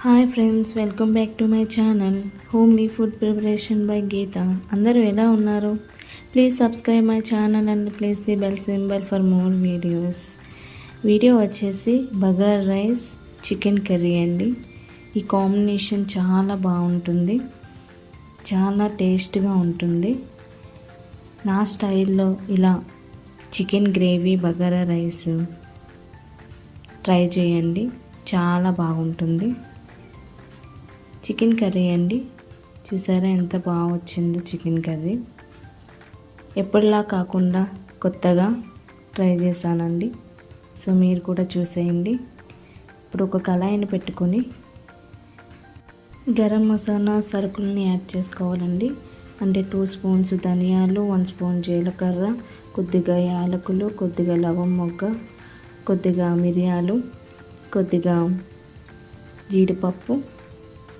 Hi friends welcome back to my channel homely food preparation by Geetha. అందరూ ఎలా ఉన్నారు? Please subscribe my channel and please the bell symbol for more videos. Video వచ్చేసి bagar rice chicken curry అండి. ఈ combination చాలా బాగుంటుంది. చాలా టేస్ట్గా ఉంటుంది. నా స్టైల్లో ఇలా chicken gravy bagara rice try చేయండి. చాలా బాగుంటుంది. చికెన్ కర్రీ అండి. చూసారా ఎంత బాగా వచ్చిందో చికెన్ కర్రీ. ఎప్పటిలా కాకుండా కొత్తగా ట్రై చేశానండి. సో మీరు కూడా చూసేయండి. ఇప్పుడు ఒక కళాయిని పెట్టుకొని గరం మసాలా సరుకుల్ని యాడ్ చేసుకోవాలండి. అంటే టూ స్పూన్స్ ధనియాలు వన్ స్పూన్ జీలకర్ర కొద్దిగా యాలకులు కొద్దిగా లవం మొగ్గ కొద్దిగా మిరియాలు కొద్దిగా జీడిపప్పు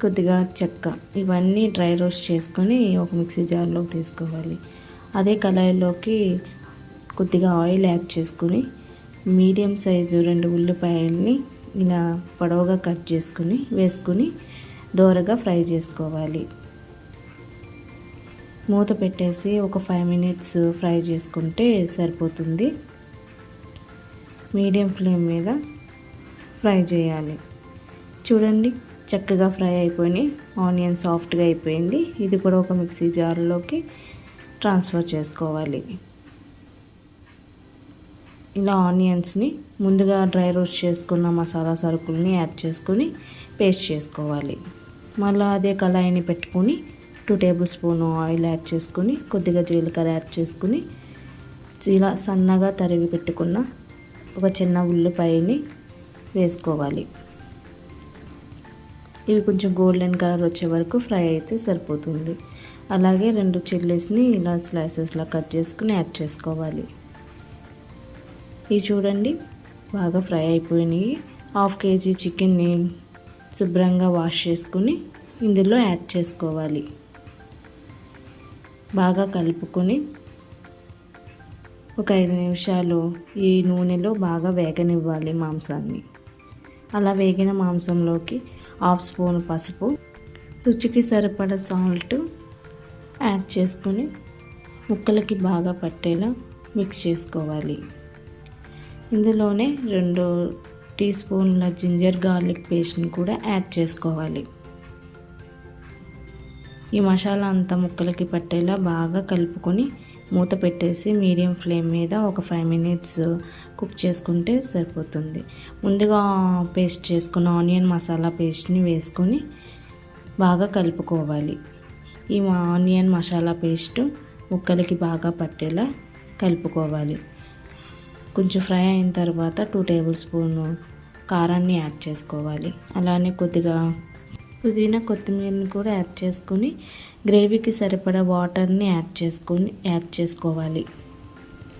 కొద్దిగా చెక్క ఇవన్నీ డ్రై రోస్ట్ చేసుకొని ఒక మిక్సీ జార్లో తీసుకోవాలి. అదే కళాయిలోకి కొద్దిగా ఆయిల్ యాడ్ చేసుకుని మీడియం సైజు రెండు ఉల్లిపాయల్ని ఇలా పొడవుగా కట్ చేసుకుని వేసుకుని దోరగా ఫ్రై చేసుకోవాలి. మూత పెట్టేసి ఒక ఫైవ్ మినిట్స్ ఫ్రై చేసుకుంటే సరిపోతుంది. మీడియం ఫ్లేమ్ మీద ఫ్రై చేయాలి. చూడండి చక్కగా ఫ్రై అయిపోయినాయి. ఆనియన్ సాఫ్ట్గా అయిపోయింది. ఇది కూడా ఒక మిక్సీ జార్లోకి ట్రాన్స్ఫర్ చేసుకోవాలి. ఇలా ఆనియన్స్ని ముందుగా డ్రై రోస్ట్ చేసుకున్న మసాలా సరుకుల్ని యాడ్ చేసుకొని పేస్ట్ చేసుకోవాలి. మళ్ళీ అదే కళాయిని పెట్టుకొని two table spoon oil add చేసుకొని కొద్దిగా జీలకర్ర యాడ్ చేసుకుని ఇలా సన్నగా తరిగి పెట్టుకున్న ఒక చిన్న ఉల్లిపాయని వేసుకోవాలి. ఇవి కొంచెం గోల్డెన్ కలర్ వచ్చే వరకు ఫ్రై అయితే సరిపోతుంది. అలాగే రెండు చిల్లీస్ని ఇలా స్లైసెస్లా కట్ చేసుకుని యాడ్ చేసుకోవాలి. ఇవి చూడండి బాగా ఫ్రై అయిపోయినాయి. హాఫ్ కేజీ చికెన్ని శుభ్రంగా వాష్ చేసుకుని ఇందులో యాడ్ చేసుకోవాలి. బాగా కలుపుకొని ఒక ఐదు నిమిషాలు ఈ నూనెలో బాగా వేగనివ్వాలి మాంసాన్ని. అలా వేగిన మాంసంలోకి హాఫ్ స్పూన్ పసుపు రుచికి సరిపడ సాల్ట్ యాడ్ చేసుకొని ముక్కలకి బాగా పట్టేలా మిక్స్ చేసుకోవాలి. ఇందులోనే రెండు టీ స్పూన్ల జింజర్ గార్లిక్ పేస్ట్ని కూడా యాడ్ చేసుకోవాలి. ఈ మసాలా అంతా ముక్కలకి పట్టేలా బాగా కలుపుకొని మూత పెట్టేసి మీడియం ఫ్లేమ్ మీద ఒక ఫైవ్ మినిట్స్ కుక్ చేసుకుంటే సరిపోతుంది. ముందుగా పేస్ట్ చేసుకున్న ఆనియన్ మసాలా పేస్ట్ని వేసుకొని బాగా కలుపుకోవాలి. ఈ ఆనియన్ మసాలా పేస్ట్ ముక్కలకి బాగా పట్టేలా కలుపుకోవాలి. కొంచెం ఫ్రై అయిన తర్వాత టూ టేబుల్ స్పూన్ కారాన్ని యాడ్ చేసుకోవాలి. అలానే కొద్దిగా పుదీనా కొత్తిమీరని కూడా యాడ్ చేసుకొని గ్రేవీకి సరిపడా వాటర్ని యాడ్ చేసుకొని యాడ్ చేసుకోవాలి.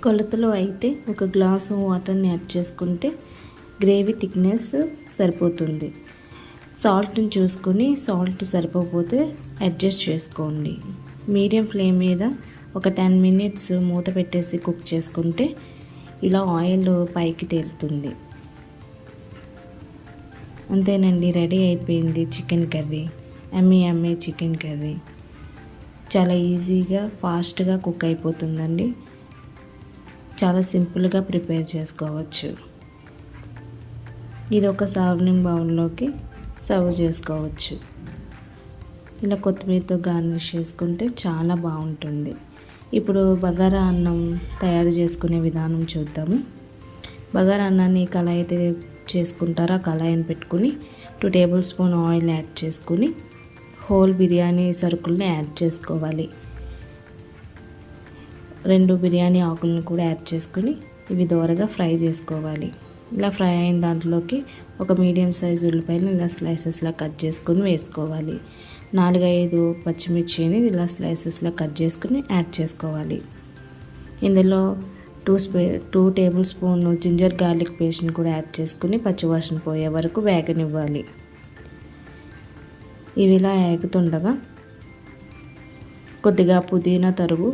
కొలతలో అయితే ఒక గ్లాసు వాటర్ని యాడ్ చేసుకుంటే గ్రేవీ థిక్నెస్ సరిపోతుంది. సాల్ట్ని చూసుకొని సాల్ట్ సరిపోతే అడ్జస్ట్ చేసుకోండి. మీడియం ఫ్లేమ్ మీద ఒక టెన్ మినిట్స్ మూత పెట్టేసి కుక్ చేసుకుంటే ఇలా ఆయిల్ పైకి తేలుతుంది. అంతేనండి రెడీ అయిపోయింది చికెన్ కర్రీ. అమ్మీ అమ్మీ చికెన్ కర్రీ. చాలా ఈజీగా ఫాస్ట్గా కుక్ అయిపోతుందండి. చాలా సింపుల్గా ప్రిపేర్ చేసుకోవచ్చు. ఇది ఒక సర్వింగ్ బౌల్లోకి సర్వ్ చేసుకోవచ్చు. ఇలా కొత్తిమీరతో గార్నిష్ చేసుకుంటే చాలా బాగుంటుంది. ఇప్పుడు బగారా అన్నం తయారు చేసుకునే విధానం చూద్దాము. బగారా అన్నాన్ని కళాయి అయితే చేసుకుంటారో? కళాయిని పెట్టుకుని two table spoon oil add చేసుకుని హోల్ బిర్యానీ సరుకుల్ని యాడ్ చేసుకోవాలి. రెండు బిర్యానీ ఆకులను కూడా యాడ్ చేసుకుని ఇవి దోరగా ఫ్రై చేసుకోవాలి. ఇలా ఫ్రై అయిన దాంట్లోకి ఒక మీడియం సైజ్ ఉల్లిపాయలు ఇలా స్లైసెస్లా కట్ చేసుకుని వేసుకోవాలి. నాలుగైదు పచ్చిమిర్చిని ఇలా స్లైసెస్లా కట్ చేసుకుని యాడ్ చేసుకోవాలి. ఇందులో టూ స్పే two table spoon ginger garlic పేస్ట్ని కూడా యాడ్ చేసుకుని పచ్చివాసన పోయే వరకు వేగనివ్వాలి. ఇవి ఇలా ఏగుతుండగా కొద్దిగా పుదీనా తరుగు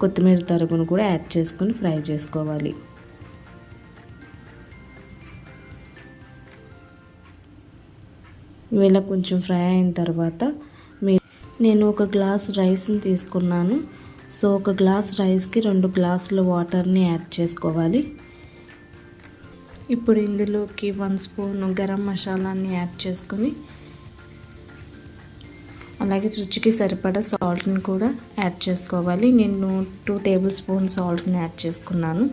కొత్తిమీర తరుగును కూడా యాడ్ చేసుకొని ఫ్రై చేసుకోవాలి. ఇవి ఇలా కొంచెం ఫ్రై అయిన తర్వాత మీ నేను ఒక గ్లాస్ రైస్ని తీసుకున్నాను. సో ఒక గ్లాస్ రైస్కి రెండు గ్లాసుల వాటర్ని యాడ్ చేసుకోవాలి. ఇప్పుడు ఇందులోకి వన్ స్పూన్ గరం మసాలాని యాడ్ చేసుకొని అలాగే రుచికి సరిపడా సాల్ట్ని కూడా యాడ్ చేసుకోవాలి. నేను టూ టేబుల్ స్పూన్ సాల్ట్ని యాడ్ చేసుకున్నాను.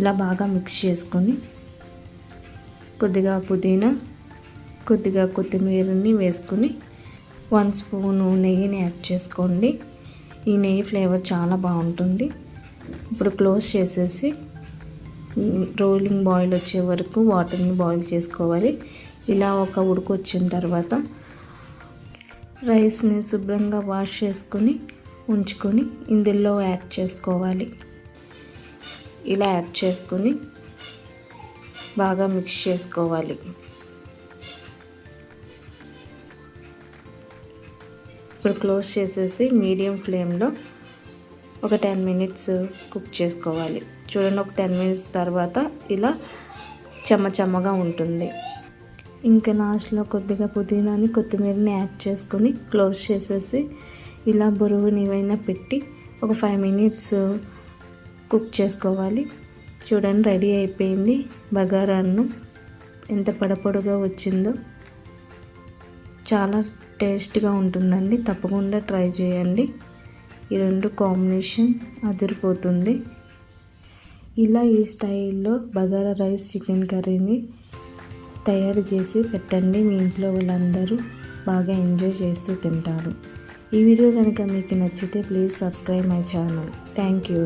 ఇలా బాగా మిక్స్ చేసుకొని కొద్దిగా పుదీనా కొద్దిగా కొత్తిమీరని వేసుకొని వన్ స్పూను నెయ్యిని యాడ్ చేసుకోండి. ఈ నెయ్యి ఫ్లేవర్ చాలా బాగుంటుంది. ఇప్పుడు క్లోజ్ చేసేసి రోలింగ్ బాయిల్ వచ్చే వరకు వాటర్ని బాయిల్ చేసుకోవాలి. ఇలా ఒక ఉడుకు వచ్చిన తర్వాత రైస్ని శుభ్రంగా వాష్ చేసుకొని ఉంచుకొని ఇందులో యాడ్ చేసుకోవాలి. ఇలా యాడ్ చేసుకొని బాగా మిక్స్ చేసుకోవాలి. ఇప్పుడు క్లోజ్ చేసేసి మీడియం ఫ్లేమ్లో ఒక టెన్ మినిట్స్ కుక్ చేసుకోవాలి. చూడండి ఒక టెన్ మినిట్స్ తర్వాత ఇలా చెమ్మ చెమ్మగా ఉంటుంది. ఇంకా లాస్ట్లో కొద్దిగా పుదీనాని కొత్తిమీరని యాడ్ చేసుకొని క్లోజ్ చేసేసి ఇలా బరువుని ఏమైనా పెట్టి ఒక ఫైవ్ మినిట్స్ కుక్ చేసుకోవాలి. చూడండి రెడీ అయిపోయింది బగారా అన్నం ఎంత పడపొడుగా వచ్చిందో. చాలా టేస్ట్గా ఉంటుందండి. తప్పకుండా ట్రై చేయండి. ఈ రెండు కాంబినేషన్ అదిరిపోతుంది. ఇలా ఈ స్టైల్లో బగారా రైస్ చికెన్ కర్రీని తయారు చేసి పెట్టండి. మీ ఇంట్లో వాళ్ళందరూ బాగా ఎంజాయ్ చేస్తూ తింటారు. ఈ వీడియో కనుక మీకు నచ్చితే please subscribe my channel. Thank you.